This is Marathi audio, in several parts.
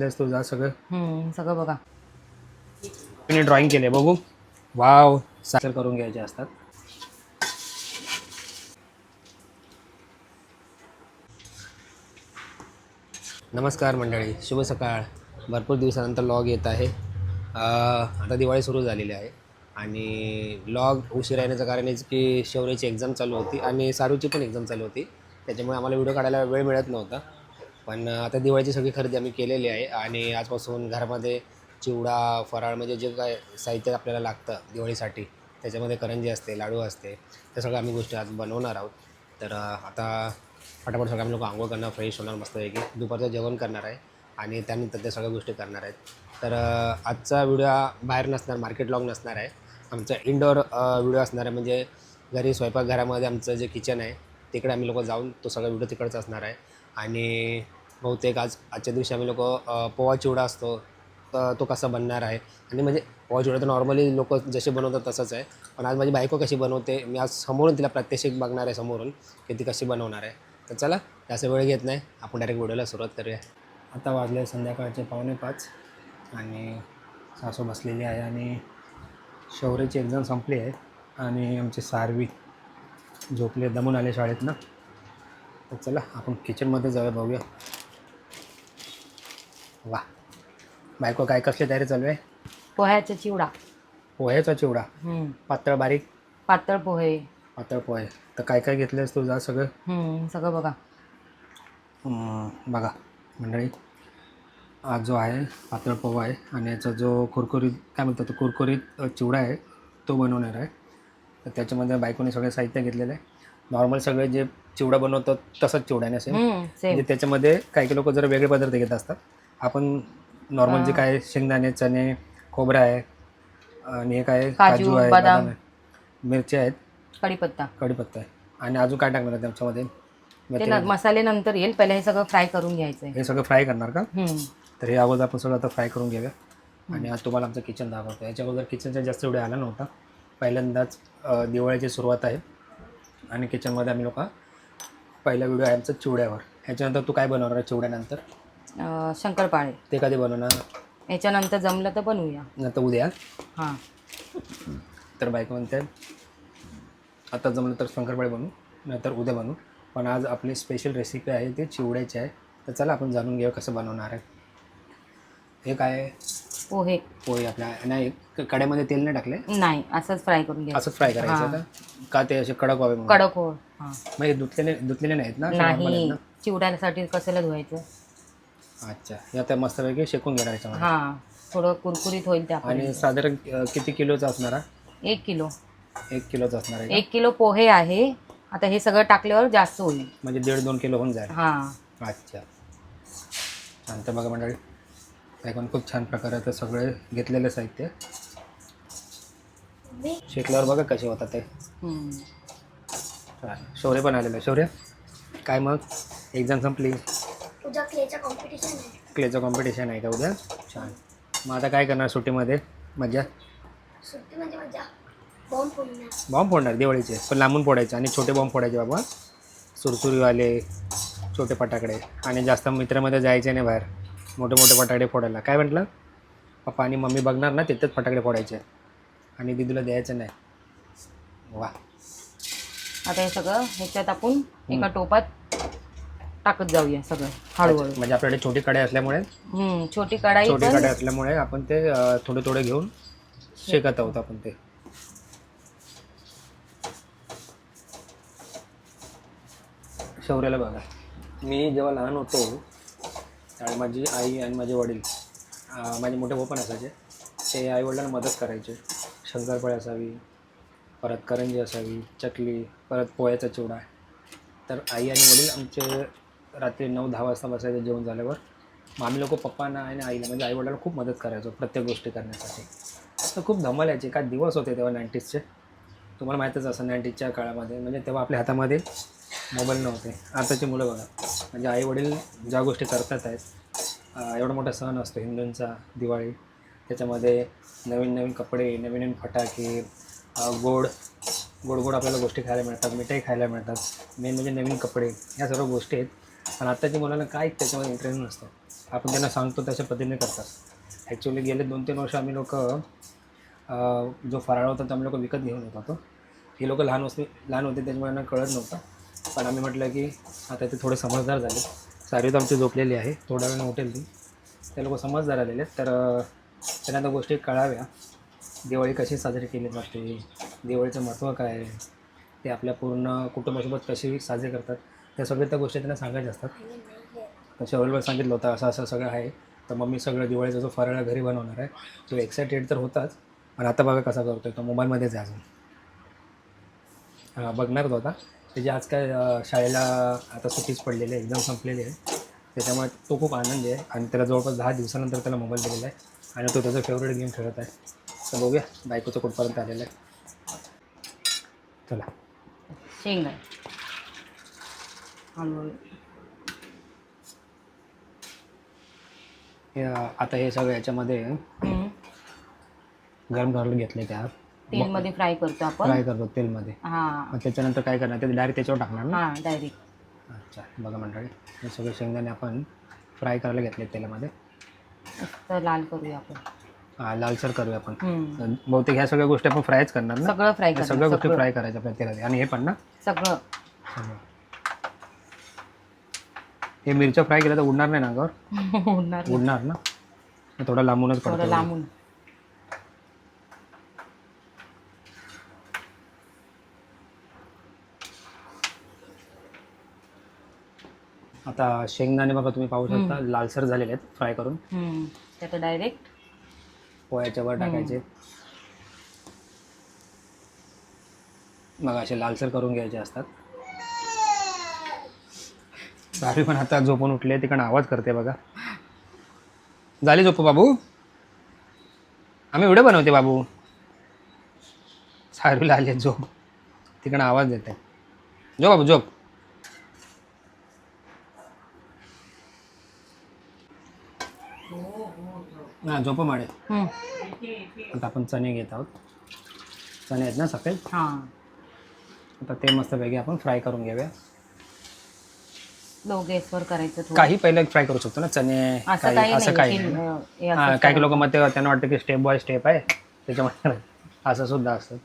तेच तुझं सगळं. हम्म, सगळं बघा. मी ड्रॉइंग केले बघू. वाव साखर करून घ्यायचे असतात. नमस्कार मंडळी शुभ सकाळ. भरपूर दिवसानंतर लॉग येत आहे. अं, आता दिवाळी सुरू झालेली आहे आणि लॉग उशिरा येण्याचं कारण हेच की शौर्याची एक्झाम चालू होती आणि सारूची पण एक्झाम चालू होती. त्याच्यामुळे आम्हाला व्हिडिओ काढायला वेळ मिळत नव्हता. पण आता दिवाळीची सगळी खरेदी आम्ही केलेली आहे आणि आजपासून घरामध्ये चिवडा फराळ म्हणजे जे काय साहित्य आपल्याला लागतं दिवाळीसाठी त्याच्यामध्ये करंजी असते लाडू असते त्या सगळ्या आम्ही गोष्टी आज बनवणार आहोत. तर आता फटाफट सगळं आम्ही लोक आंघोळ करणार फ्रेश होणार मस्तपैकी. दुपारचं जेवण करणार आहे आणि त्यानंतर त्या सगळ्या गोष्टी करणार आहेत. तर आजचा व्हिडिओ बाहेर नसणार मार्केट लॉग नसणार आहे. आमचा इनडोअर व्हिडिओ असणार आहे म्हणजे घरी स्वयंपाकघरामध्ये आमचं जे किचन आहे तिकडे आम्ही लोक जाऊन तो सगळा व्हिडिओ तिकडचा असणार आहे. आणि बहुतेक आज आजच्या दिवशी आम्ही लोक पोहा चिवडा असतो तर तो कसा बनणार आहे? आणि म्हणजे पोहा चिवडा तर नॉर्मली लोक जसे बनवतात तसंच आहे. पण आज माझी बायको कशी बनवते मी आज समोरून तिला प्रात्यक्षिक बघणार आहे समोरून की ती कशी बनवणार आहे. तर चला जास्त वेळ घेत नाही. आपण डायरेक्ट व्हिडिओला सुरुवात करूया. आता वाजले संध्याकाळचे पावणे पाच आणि सासू बसलेली आहे आणि शौर्याची एक्झाम संपली आहे आणि आमची सारवी झोपले दमून आले शाळेत ना तर चला आपण किचनमध्ये जाऊया बघूया. वा. बायको काय कसली तयारी चालू आहे? पोह्याचा चिवडा. पोह्याचा चिवडा? हम्म, पातळ बारीक? पातळ पोहे. पातळ पोहे. तर काय काय घेतलेस तू जा सगळं? हम्म, सगळं बघा. बघा मंडळी. आज जो आहे पातळ पोहा आहे आणि याचा जो कुरकुरीत काय म्हणतात तो कुरकुरीत अ, चिवडा आहे तो बनवणार आहे. तर त्याच्यामध्ये बायकोने सगळे साहित्य घेतलेलं आहे. नॉर्मल सगळे जे चिवडा बनवतात तसंच चिवडा आहे ना सेम हम्म, सेम म्हणजे त्याच्यामध्ये काही काही लोक जरा वेगळे पदार्थ घेत असतात. आपण नॉर्मल जे काय शेंगदाणे चणे खोबरं आहे आणि हे काय काजू, काजू आहे बदाम. बदाम आहे मिरच्या आहेत. कढीपत्ता. कढीपत्ता आहे. आणि अजून काय टाकणार आहे त्याच्यामध्ये? ते मसाले नंतर येईल. पहिले हे सगळं फ्राय करून घ्यायचंय हे सगळं फ्राय करणार का? तर हे अगोदर आपण सगळं आता फ्राय करून घेऊया. आणि आज तुम्हाला आमचं किचन दाखवतो याच्या अगोदर किचनचा जास्त व्हिडिओ आला नव्हता. पहिल्यांदाच अ, दिवाळीची सुरुवात आहे. आणि किचनमध्ये आम्ही लोक पहिला व्हिडिओ आहे आमचा चिवड्यावर. ह्याच्यानंतर तू काय बनवणार आहे चिवड्यानंतर? शंकरपाळे. ते कधी बनवणार? याच्यानंतर जमलं तर बनवूया. नंतर उद्या? हां. तर बायको म्हणते आता जमलं तर शंकरपाळी बनवू नंतर उद्या बनवू. पण आज आपली स्पेशल रेसिपी आहे ते चिवड्याची आहे. तर चला आपण जाणून घेऊ कसं बनवणार आहे. हे काय आहे? पोहे. पोळी आपल्या नाही क- कढईमध्ये तेल नाही टाकले? नाही असंच फ्राय करून घ्यायचं. असंच फ्राय करायचं हां. का? का ते असे कडक व्हावे म्हणून? कडक हो हां. मग हे धुतलेले धुतलेले नाहीत ना असे normal आहेत नाही ना? चिवड्यासाठी कशाला धुवायचं? अच्छा. हे आता मस्तपैकी शेकून घेणार याच्यामध्ये. हां थोडं कुरकुरीत होईल त्या आणि साधारण अ, किती किलोचा असणार हा? एक किलो. एक किलोचा असणार आहे का? एक किलो पोहे आहे. आता हे सगळं टाकल्यावर जास्त होईल. म्हणजे दीड दोन किलो होऊन जाईल. हां. अच्छा. छान तर बघा मंडळी ऐकून खूप छान प्रकारे आता सगळे घेतलेले साहित्य. शेकल्यावर बघा कसे होतात ते. हम्म. चालेल. शौर्य पण आलेलं आहे. शौर्य काय मग? एक्झाम संपली. उद्या क्लेचा कॉम्पिटिशन आहे. क्लेचं कॉम्पिटिशन आहे का उद्या? छान. मग आता काय करणार सुट्टीमध्ये? मजा सुट्टीमध्ये मजा बॉम्ब फोडणार. बॉम्ब फोडणार दिवाळीचे. पण लांबून फोडायचे. आणि छोटे बॉम्ब फोडायचे बाबा. सुरसुरीवाले छोटे फटाकडे. आणि जास्त मित्रामध्ये जायचे नाही बाहेर. मोठे मोठे फटाकडे फोडायला. काय म्हटलं? पप्पा आणि मम्मी बघणार ना तिथेच फटाकडे फोडायचे. आणि दिदीला द्यायचं नाही. वा. आता हे सगळं ह्याच्यात आपण एका टोपात टाकत जाऊया सगळं हळूहळू. म्हणजे आपल्याकडे छोटी कढई असल्यामुळे? हम्म, छोटी कढाई छोटी पण कढई असल्यामुळे आपण ते अं, थोडे थोडे घेऊन शेकत आहोत आपण ते. शौर्याला बघा. मी जेव्हा लहान होतो त्यावेळी माझी आई आणि माझे वडील अं, माझे मोठे भाऊ पण असायचे. ते आईवडिलांना मदत करायचे. शंकरपाळी असावी परत करंजी असावी चकली परत पोह्याचा चिवडा. तर आई आणि वडील आमचे रात्री नऊ दहा वाजता बसायचे जेवण झाल्यावर मग आम्ही लोक पप्पांना आणि आईला म्हणजे आईवडिलाला खूप मदत करायचो प्रत्येक गोष्टी करण्यासाठी. तर खूप धमाल यायची. काय दिवस होते तेव्हा नाईन्टीजचे? तुम्हाला माहीतच असं नाईन्टीजच्या काळामध्ये. म्हणजे तेव्हा आपल्या हातामध्ये मोबाईल नव्हते. आताची मुलं बघा. म्हणजे आईवडील ज्या गोष्टी करतात आहेत एवढा मोठा सण असतो हिंदूंचा दिवाळी. त्याच्यामध्ये नवीन नवीन कपडे नवीन नवीन फटाके गोड गोड गोड आपल्याला गोष्टी खायला मिळतात मिठाई खायला मिळतात. मेन म्हणजे नवीन कपडे. या सर्व गोष्टी आहेत. पण आत्ताच्या मुलांना काय त्याच्यामध्ये इंटरेस्ट नसतो. आपण त्यांना सांगतो तशा पद्धतीने करतात. ॲक्च्युली गेले दोन तीन वर्ष आम्ही लोक जो फराळ होता तो आम्ही लोक विकत घेऊन येत होतो. ही लोक लहान होते लहान होते त्याच्यामुळे त्यांना कळत नव्हतं. पण आम्ही म्हटलं की आता ते थोडे समजदार झाले. सारी तर आमची झोपलेली आहे थोड्या वेळ उठेल ती. ते लोक समजदार आलेले आहेत. तर त्यांना त्या गोष्टी कळाव्या. दिवाळी कशी साजरी केली जाते दिवाळीचं महत्त्व काय? आहे ते आपल्या पूर्ण कुटुंबासोबत कशी साजरी करतात? त्या सगळ्या त्या गोष्टी त्यांना सांगायच्या असतात. तसे शेवटवर सांगितलं होतं असं असं सगळं आहे. तर मग मी सगळं दिवाळीचा जो फराळ घरी बनवणार आहे तो एक्सायटेड तर होताच. पण आता बघा कसा करतोय तो मोबाईलमध्येच आहे अजून. हां बघणार तो आता. त्याची आज काय शाळेला आता सुट्टीच पडलेली आहे एक्झाम संपलेली आहे. त्याच्यामुळे तो खूप आनंदी आहे आणि त्याला जवळपास दहा दिवसानंतर त्याला मोबाईल दिलेला आहे. आणि तो त्याचा फेवरेट गेम खेळत आहे. तर बघूया बायकोचं कुठपर्यंत आलेलं आहे. चला. शेंगा. हे अं, आता हे सगळं याच्यामध्ये. गरम करायला घेतले त्या. तेलमध्ये फ्राय करतो आपण. फ्राय करतो तेलमध्ये. हा. मग त्याच्यानंतर काय करणार? ते डायरेक्ट त्याच्यावर टाकणार ना? हा डायरेक्ट अच्छा बघा मंडळी. हे सगळे शेंगदाणे आपण फ्राय करायला घेतले तेलामध्ये. लाल करूया आपण. हा, लालसर करूया आपण. हम्म. बहुतेक ह्या सगळ्या गोष्टी आपण फ्रायच करणार ना? सगळं फ्राय या करतो सगळ्या गोष्टी फ्राय करायच्या आपल्या तेलात आणि हे पण ना? सगळं. सगळं. हे मिरच्या फ्राय केल्या तर उडणार नाही ना होणार नाही. उडणार ना? हे थोडं लांबूनच थोडं पडतो. लांबून. आता शेंगदाणे बघा तुम्ही पाहू शकता लालसर झालेले आहेत फ्राय करून. हम्म. त्यात डायरेक्ट पोळ्याच्या वर टाकायचे. मग असे लालसर करून घ्यायचे असतात. सारी पण आता झोपून उठले तिकडं आवाज करते बघा. झाली झोप बाबू? आम्ही व्हिडिओ बनवते बाबू. सारूला आली झोप. तिकडं आवाज देते. झोप बाबू झोप. हां झोप माडे. आता आपण चणे घेत आहोत. चणे आहेत ना सफेद? हा. आता ते मस्तपैकी आपण फ्राय करून घेऊया. लो गॅसवर करायचं काही पहिले फ्राय करू शकतो ना चणे असं काही काही असं नाही हे लोक मग ते त्यांना वाटतं की स्टेप बाय स्टेप आहे त्याच्यामध्ये असं सुद्धा असतं.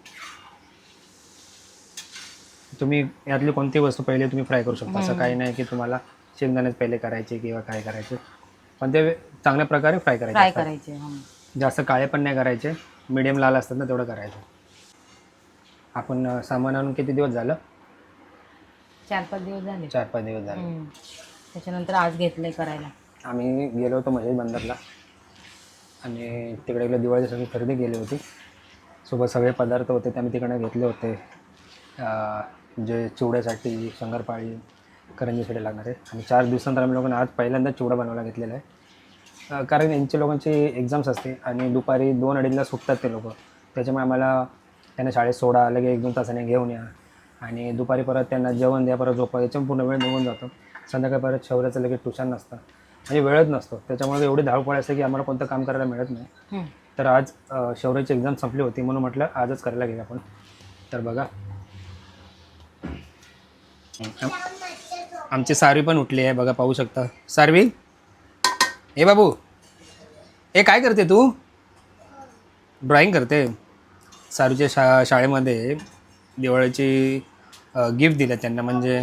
तुम्ही यातली कोणती वस्तू पहिले तुम्ही फ्राय करू शकता? असं काही नाही की तुम्हाला शेंगदाणेच पहिले करायचे किंवा काय करायचे. पण ते चांगल्या प्रकारे फ्राय करायचे फ्राय असतात. करायचे हा. जास्त काळे पण नाही करायचे मिडियम लाल असतात ना तेवढं करायचं. आपण अं, सामान आणून किती दिवस झालं? चार पाच दिवस झाले. चार पाच दिवस झाले. हम्म. त्याच्यानंतर आज घेतलंय करायला. आम्ही गेलो होतो महेश बंदरला. आणि तिकडे गेलो दिवाळीची सगळी खरेदी केली होती. सोबत सगळे पदार्थ होते ते आम्ही तिकडे घेतले होते. अं, जे चिवड्यासाठी शंकरपाळी करंजीसाठी लागणारे आणि चार दिवसानंतर आम्ही लोकांना आज पहिल्यांदा चिवडा बनवायला घेतलेला आहे. अं, कारण यांच्या लोकांची एक्झाम्स असते आणि दुपारी दोन अडीचला सुटतात ते लोक. त्याच्यामुळे आम्हाला त्यांना शाळेत सोडा लगे एक दोन तासाने घेऊन या. आणि दुपारी परत त्यांना जेवण द्या परत झोपा याच्यावर पूर्ण वेळ निघून जातो. संध्याकाळी परत शौर्याचं लगेच ट्युशन नसतं. म्हणजे वेळच नसतो. त्याच्यामुळे एवढी धावपळ असते की आम्हाला कोणतं काम करायला मिळत नाही. तर आज शौर्याची एक्झाम संपली होती म्हणून म्हटलं आजच करायला घेऊया आपण. तर बघा. आम- आमची सारवी पण उठली आहे बघा पाहू शकता. सारवी? ए बाबू. ए काय करते तू? ड्रॉइंग करते. सारूच्या शा शाळेमध्ये दिवाळीची गिफ्ट दिलं त्यांना. म्हणजे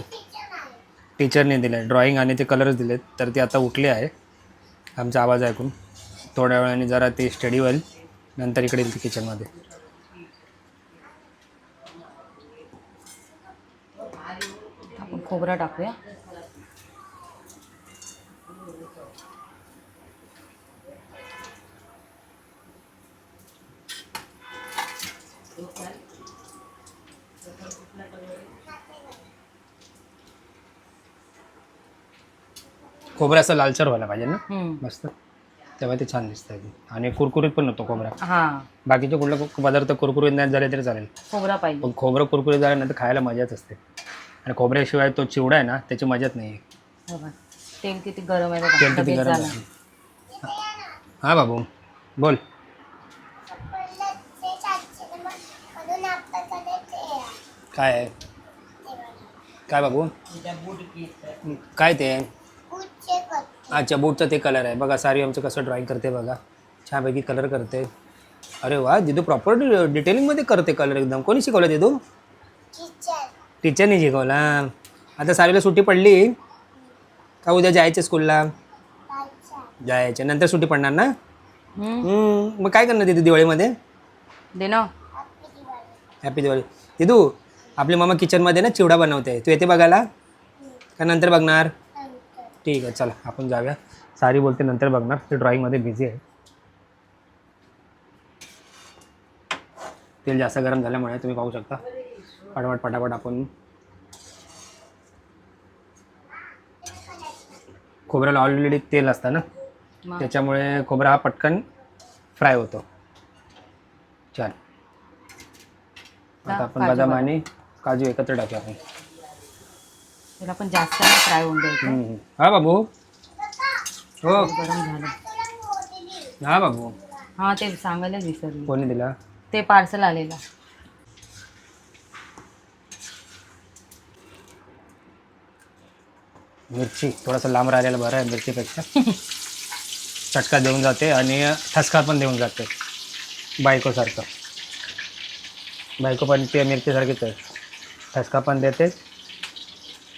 टीचरने दिलं ड्रॉईंग आणि ते कलर्स दिलेत. तर ते आता उठले आहे. आमचा आवाज ऐकून. थोड्या वेळाने जरा ते स्टडी होईल. नंतर इकडे येईल किचनमध्ये आपण खोबरा टाकूया. खोबरं असं लालसर व्हायला पाहिजे ना? हम्म. मस्त. तेव्हा ते छान दिसतं ते. आणि कुरकुरीत पण होतो खोबरा. हा. बाकीचे कुठले कु- पदार्थ कुरकुरीत नाही झाले तरी चालेल. खोबरा पाहिजे. पण खोबरं कुरकुरीत झालं नाही तर खायला मजाच असते. आणि खोबऱ्याशिवाय तो चिवडा आहे ना त्याची मजाच नाही आहे बघा. तेल किती गरम आहे तेल किती लगेच गरम झालं. आहे. हां बाबू. बोल. काय आहे? काय बाबू? काय ते? अच्छा बोटचा ते कलर आहे. बघा सारी आमचं कसं ड्रॉइंग करते बघा. छानपैकी कलर करते. अरे वा दिदू प्रॉपर डिटेलिंगमध्ये करते कलर एकदम. कोणी शिकवलं दिदू टीचर टीचरनी शिकवला. आता सारीला सुट्टी पडली. का उद्या जायचं स्कूलला जायचं नंतर सुट्टी पडणार ना? मग काय करणार तिथे दिवाळीमध्ये? ना हॅपी दिवाळी दिदू आपली मम्मा किचनमध्ये ना चिवडा बनवते. तू येते बघायला? का नंतर बघणार? ठीक आहे चला आपण जाऊया. सारी बोलते नंतर बघणार. ते ड्रॉइंगमध्ये बिझी आहे. तेल जास्त गरम झाल्यामुळे तुम्ही पाहू शकता. पटापट पटापट आपण खोबऱ्याला ऑलरेडी तेल असतं ना? त्याच्यामुळे खोबरा हा पटकन फ्राय होतो. छान. आता आपण बदाम. आणि काजू एकत्र टाकूया आपण. त्याला पण जास्त नाही फ्राय होऊन द्यायचं. हम्म. हा बाबू. हो. गरम झालं. हा बाबू. हा ते सांगायलाच विसरली. कोणी दिला? ते पार्सल आलेलं. मिरची थोडासा लांब राहिलेला बरं आहे मिरचीपेक्षा. चटका देऊन जाते आणि ठसका पण देऊन जाते. बायकोसारखं. बायको पण ते मिरचीसारखीच आहे. ठसका पण देते.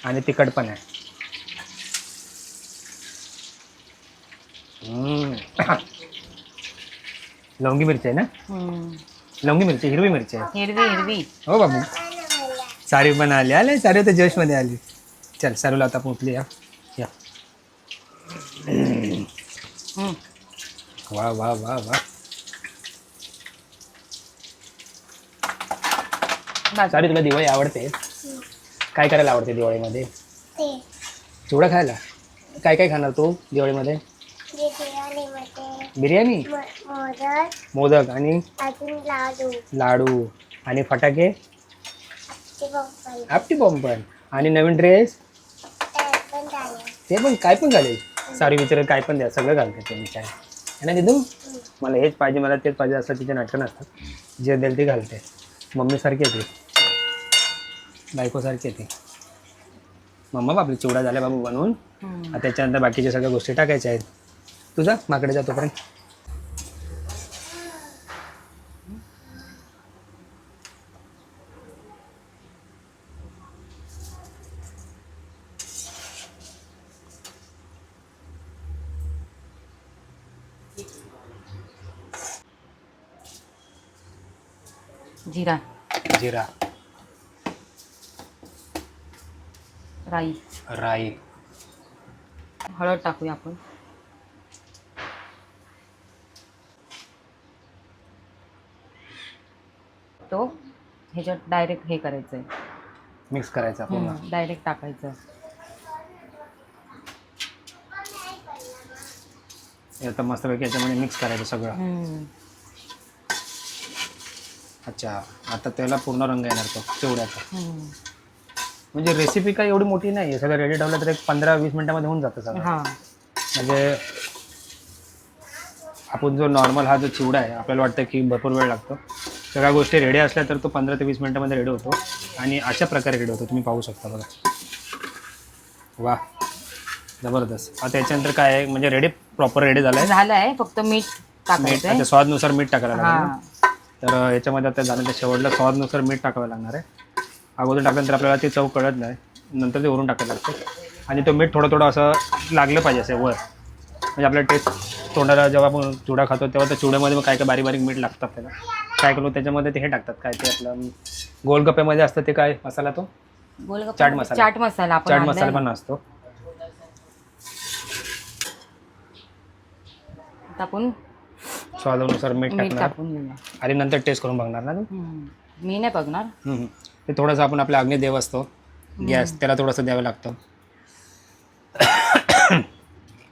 आणि तिखट पण आहे. लवंगी मिरची आहे ना? हम्म. लवंगी मिरची हिरवी मिरची आहे. हिरवी हिरवी. हो बाबू. सारी पण आली आले सारी तर जोशमध्ये आली. चल सारूला आता उठली या या. हम्म. वा वा वा वा. बस. सारी तुला दिवाळी आवडते. काय करायला आवडते दिवाळीमध्ये? ते. चिवडा खायला? काय काय खाणार तू दिवाळीमध्ये? जे बिर्याणी? म- मोदक. मोदक. आणि? अजून लाडू. लाडू. आणि फटाके? ते आपटी बॉम्ब पण आणि नवीन ड्रेस? त्यात पण झालं. ते पण काय पण घालेल सारी विचारेल काय पण द्या. सगळं घालते ते मी काय. आहे ना दिदू मला हेच पाहिजे मला तेच पाहिजे असं तिचे नाटकं नसतात. जे देईल ते घालते. मम्मीसारखी आहे ती. बायकोसारखी आहे ती. मम्मा बापली चिवडा झाला बाबू बनवून. आता त्याच्यानंतर बाकीच्या सगळ्या गोष्टी टाकायच्या आहेत. तुझा? माकडे जा तोपर्यंत. जिरा. जिरा. राई. राई. हळद टाकूया आपण. तो ह्याच्यात डायरेक्ट हे करायचं आहे मिक्स करायचा पूर्ण. डायरेक्ट टाकायचं. हे आता मस्तपैकी याच्यामध्ये मिक्स करायचं सगळं. हम्म. अच्छा आता त्याला पूर्ण रंग येणार तो चिवड्याचा हम्म. म्हणजे रेसिपी काय एवढी मोठी नाही आहे सगळं रेडी ठेवलं तर एक पंधरा वीस मिनिटामध्ये होऊन जातं सगळं. हा. म्हणजे आपण जो नॉर्मल हा जो चिवडा आहे आपल्याला वाटतं की भरपूर वेळ लागतो. सगळ्या गोष्टी रेडी असल्या तर तो पंधरा ते वीस मिनिटामध्ये रेडी होतो. आणि अशा प्रकारे रेडी होतो. तुम्ही पाहू शकता बघा. वा जबरदस्त. आता त्याच्यानंतर काय आहे? म्हणजे रेडी प्रॉपर रेडी झालं आहे? झालं आहे. फक्त मीठ मीठ टाकायचं स्वादनुसार मीठ टाकायला लागेल ना. हा. तर याच्यामध्ये आता झालं त्या शेवटला स्वादनुसार मीठ टाकावं लागणार आहे. अगोदर टाकल्यानंतर आपल्याला ती चव कळत नाही. नंतर ते वरून टाकायला लागतं आणि तो मीठ थोडं थोडं असं लागलं पाहिजे असं वर. म्हणजे आपल्या टेस्ट तोंडाला जेव्हा आपण चिवडा खातो तेव्हा त्या चिवड्यामध्ये मग काय काय बारीक बारीक मीठ लागतं आपल्याला काय करू त्याच्यामध्ये ते हे टाकतात. काय ते आपलं गोलगप्प्यामध्ये असतं ते काय मसाला तो? चाट मसाला. चाट मसाला चाट मसाला. पण असतो. आपण स्वादानुसार मीठ टाकणार. आणि नंतर टेस्ट करून बघणार ना. मी नाही बघणार. ते थोडंसं आपण आपला अग्निदेव असतो. गॅस त्याला थोडंसं द्यावं लागतं.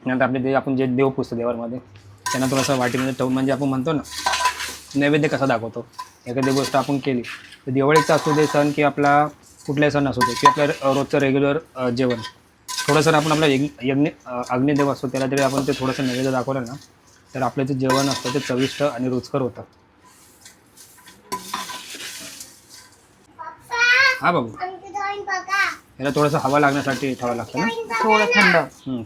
नंतर आपले देव आपण जे देव पुसतो देवामध्ये त्यांना थोडंसं वाटीमध्ये ठेवून म्हणजे आपण म्हणतो ना नैवेद्य कसा दाखवतो? एखादी गोष्ट आपण केली तर दिवाळीचा असू दे सण की आपला कुठलाही सण असू दे की आपल्या रोजचं रेग्युलर जेवण. थोडंसं आपण आपला यज्ञ यज्ञ अग्निदेव असतो त्याला तरी आपण ते थोडंसं नैवेद्य दाखवलं ना तर आपलं जे जेवण असतं ते चविष्ट आणि रुचकर होतं. हा बाबू. याला थोडंसं हवा लागण्यासाठी ठेवावं लागतं ना? थोडं थंड.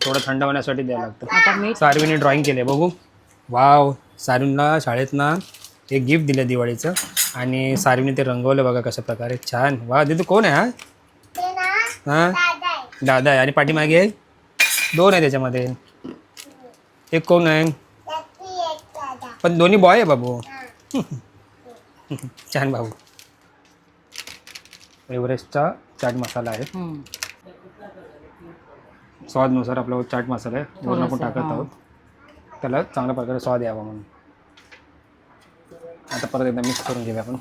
थोडं थंड होण्यासाठी द्यावं लागतं. आता मीठ सारवीने ड्रॉइंग केले बघू. वाव सारवीनला शाळेत ना एक गिफ्ट दिलं दिवाळीचं. आणि सारवीने ते रंगवलं बघा कशा प्रकारे. छान. वा दीदी कोण आहे हा? हां? दादा आहे. आहे आणि पाठीमागे दोन आहे त्याच्यामध्ये. एक कोण आहे? पण दोन्ही बॉय आहे बाबू. छान भाऊ एव्हरेस्टचा चाट मसाला आहे. हम्म. स्वादनुसार आपला चाट मसाला आहे. वरून आपण थोडंसं, टाकत हां. आहोत. त्याला चांगल्या प्रकारे स्वाद यावा म्हणून. आता परत एकदा मिक्स करून घेऊया आपण.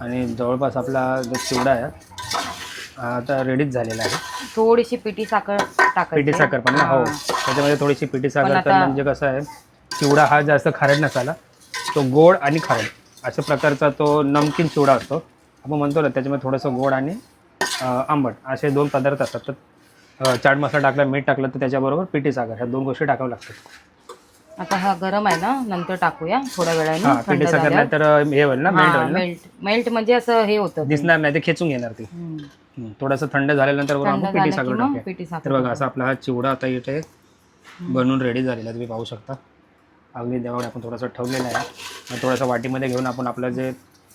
आणि जवळपास आपला जो चिवडा आहे हा आता रेडीच झालेला आहे. थोडीशी पिठी साखर टाकायची. पिठी साखर पण ना? हो. हा. त्याच्यामध्ये थोडीशी पिठी पण साखर तर आता- म्हणजे कसं आहे चिवडा हा जास्त खारट नसाला तो गोड आणि खारट अशा प्रकारचा तो नमकीन चिवडा असतो. आपण म्हणतो ना त्याच्यामध्ये थोडंसं गोड आणि आंबट असे दोन पदार्थ असतात. तर चाट मसाला टाकला मीठ टाकलं तर त्याच्याबरोबर पिठी साखर ह्या दोन गोष्टी टाकाव्या लागतात. आता हा गरम आहे ना नंतर टाकूया थोड्या वेळाने थंड पिठी साखर. नाही तर हे होईल ना मेल्ट होईल मेल्ट मेल्ट म्हणजे असं हे होतं. दिसणार नाही ते खेचून घेणार ती. थोडंसं थंड झाल्यानंतर पिठी साखर टाकूया. तर बघा असा आपला हा चिवडा आता इथे बनवून रेडी झालेला तुम्ही पाहू शकता. अगदी देवाकडे आपण थोडंसं ठेवलेलं आहे. थोडंसं वाटीमध्ये घेऊन आपण आपलं जे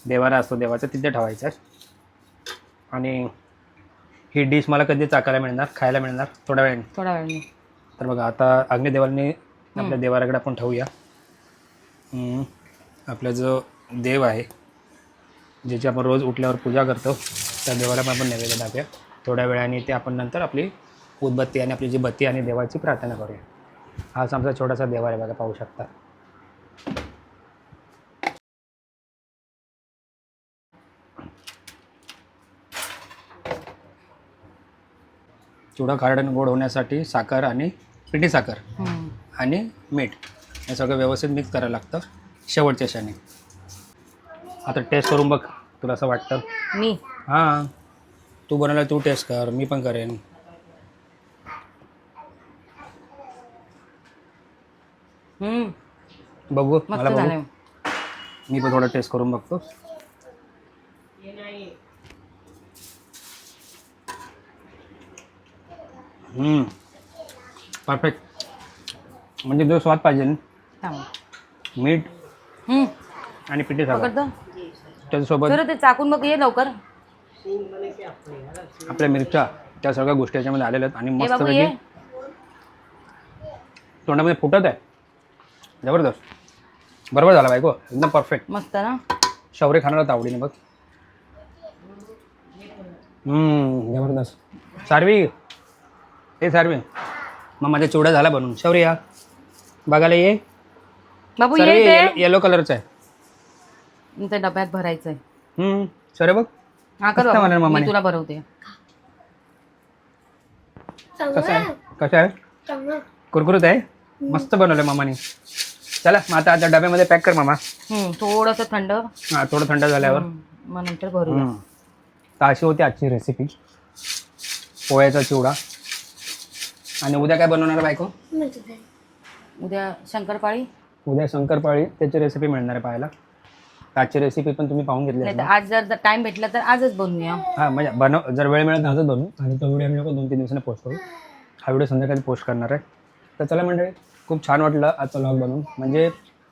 देवारा असतो देवाचं तिथे ठेवायचं. आणि ही डिश मला कधी चाकायला मिळणार खायला मिळणार? थोड्या वेळाने. थोड्या वेळाने. तर बघा आता अग्निदेवाने आपल्या देवाराकडे आपण ठेवूया. हम्म. आपला जो देव आहे ज्याची आपण रोज उठल्यावर पूजा करतो त्या देवाला पण आपण नैवेद्य दाखवूया. थोड्या वेळाने ते आपण नंतर आपली उदबत्ती आणि आपली जी बत्ती आणि देवाची प्रार्थना करूया. हाच आमचा छोटासा देवार आहे बघा पाहू शकता. चिवडा खारड आणि गोड होण्यासाठी साखर आणि पिठी साखर. आणि मीठ हे सगळं व्यवस्थित मिक्स करायला लागतं शेवटच्या क्षणी. आता टेस्ट करून बघ तुला असं वाटतं? मी? हां. तू बनवलं तू टेस्ट कर मी पण करेन. हम्म. बघू मला बघू. मी पण थोडं टेस्ट करून बघतो. परफेक्ट म्हणजे जो स्वाद पाहिजे ना. मीठ आणि पिठी साखर. त्याच्यासोबत ते चाकून बघ ये लवकर. आपल्या मिरच्या त्या सगळ्या गोष्टी याच्यामध्ये आलेल्या आहेत आणि मस्त तोंडामध्ये फुटत आहे. जबरदस्त. बरोबर झाला बायको. एकदम परफेक्ट मस्त ना? शौर्य खाणारच आवडीने बघ. हम्म, जबरदस्त. सारवी. ए सारवी. मग माझ्या चिवडा झाला बनून शौर्य या. बघायला ये. बाबू सारवी ये येलो- येलो कलरचा आहे. ते डब्यात भरायचंय हम्म, बघ. हा कर मस्त बाबू. म्हणाल मामाने. मी तुला भरवते. कसं आहे? कसं आहे? कुरकुरीत आहे? मस्त बनवलं मामाने चला मग आता आता डब्यामध्ये पॅक कर मामा. थोडस थंड. हां थोडं थंड झाल्यावर. मग नंतर भरूया. हम्म. तर अशी होती आजची रेसिपी पोह्याचा चिवडा. आणि उद्या काय बनवणार बायको? उद्या शंकरपाळी? उद्या शंकरपाळी त्याची रेसिपी मिळणार आहे पाहायला. आजची रेसिपी पण तुम्ही पाहून घेतली नाही तर असेल. आज जर टाइम भेटला तर आजच बनवूया. हां म्हणजे बनव जर वेळ मिळत नसत बनवू. आणि तो व्हिडिओ आम्ही लोक दोन तीन दिवसांनी पोस्ट करू. हा व्हिडिओ संध्याकाळी पोस्ट करणार आहे. तर चला मंडळी खूप छान वाटलं आजचा लॉग बनवून. म्हणजे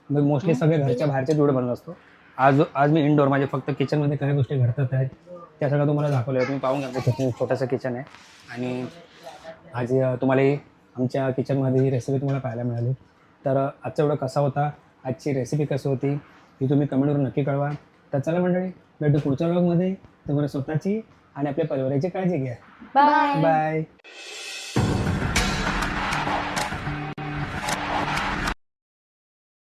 मोस्टली सगळे घरच्या बाहेरचे व्हिडिओ बनवत असतो आज आज मी इंडोर माझे फक्त किचनमध्ये काही गोष्टी घडतात आहेत त्या सगळ्या तुम्हाला दाखवल्या आहेत. तुम्ही पाहून घ्या किचन छोटंसं किचन आहे. आणि आज तुम्हाला ही आमच्या किचनमध्ये ही रेसिपी तुम्हाला पाहायला मिळाली. तर आजचा व्हिडिओ कसा होता? आजची रेसिपी कशी होती? ती तुम्ही कमेंटवरून नक्की कळवा. तर चला मंडळी भेटू पुढच्या व्लॉगमध्ये तुम्हाला स्वतःची आणि आपल्या परिवाराची काळजी घ्या. Bye bye